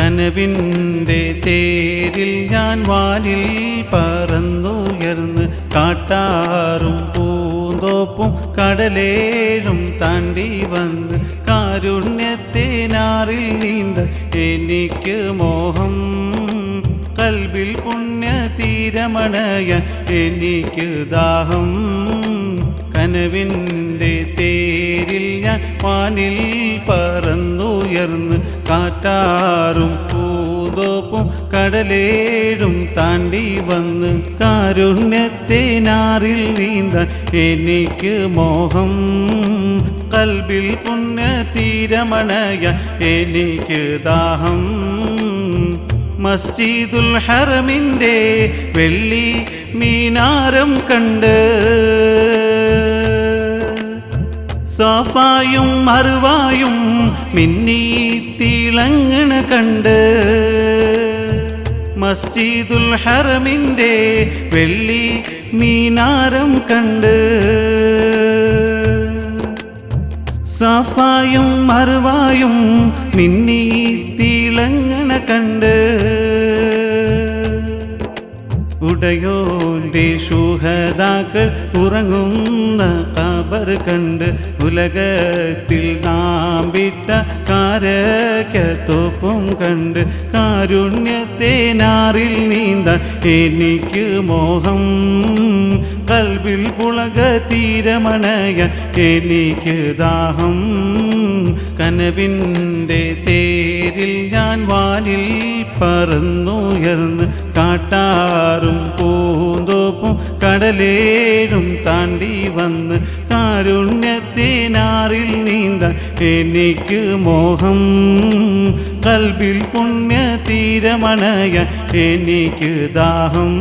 കനവിന്റെ തേരിൽ ഞാൻ വാനിൽ പറന്നുയർന്ന് കാട്ടാറും പൂന്തോപ്പും കടലേഴും താണ്ടി വന്ന് കാരുണ്യത്തേനാറിൽ നീന്ത എനിക്ക് മോഹം. കൽവിൽ പുണ്യ തീരമണയ എനിക്ക് ദാഹം. കനവിന്റെ തേരിൽ ഞാൻ വാനിൽ പറന്നുയർന്ന് കാറ്റാറും പൂതോപ്പും കടലേടും താണ്ടി വന്ന് കാരുണ്യത്തിനാറിൽ നീന്താൻ എനിക്ക് മോഹം. കൽബിൽ പുണ്യ തീരമണയ എനിക്ക് ദാഹം. മസ്ജിദുൽ ഹറമിന്റെ വെള്ളി മീനാരം കണ്ട് സഫായും മറുവായും മിന്നി തിളങ്ങണ കണ്ട് മസ്ജിദുൽ ഹറമിന്റെ വെള്ളി മീനാരം കണ്ട് സഫായും മറുവായും മിന്നി തിളങ്ങണ കണ്ട് ഉടയോന്റെ ശൂഹതാക്കൾ ഉറങ്ങുന്ന കബർ കണ്ട് ഉലകത്തിൽ നാം വിട്ട കാരക്കത്തോപ്പും കണ്ട് കാരുണ്യത്തേനാറിൽ നീന്താൻ എനിക്ക് മോഹം. കൽവിൽ പുളക തീരമണയ എനിക്ക് ദാഹം. കനവിന്റെ തേരിൽ ഞാൻ വാനിൽ പറന്നുയർന്ന് കാട്ടാറും പൂന്തോപ്പും കടലേഴും താണ്ടി വന്ന് കാരുണ്യത്തിനാറിൽ നീന്താൻ എനിക്ക് മോഹം. കൽബിൽ പുണ്യ തീരമണയ എനിക്ക് ദാഹം.